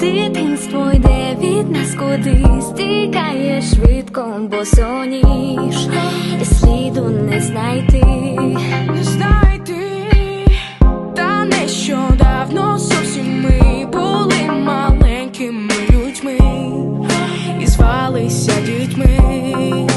Дитинство йде від нас кудись, тікає швидко, бо соніж, і сліду не знайти. Дивися дітьми.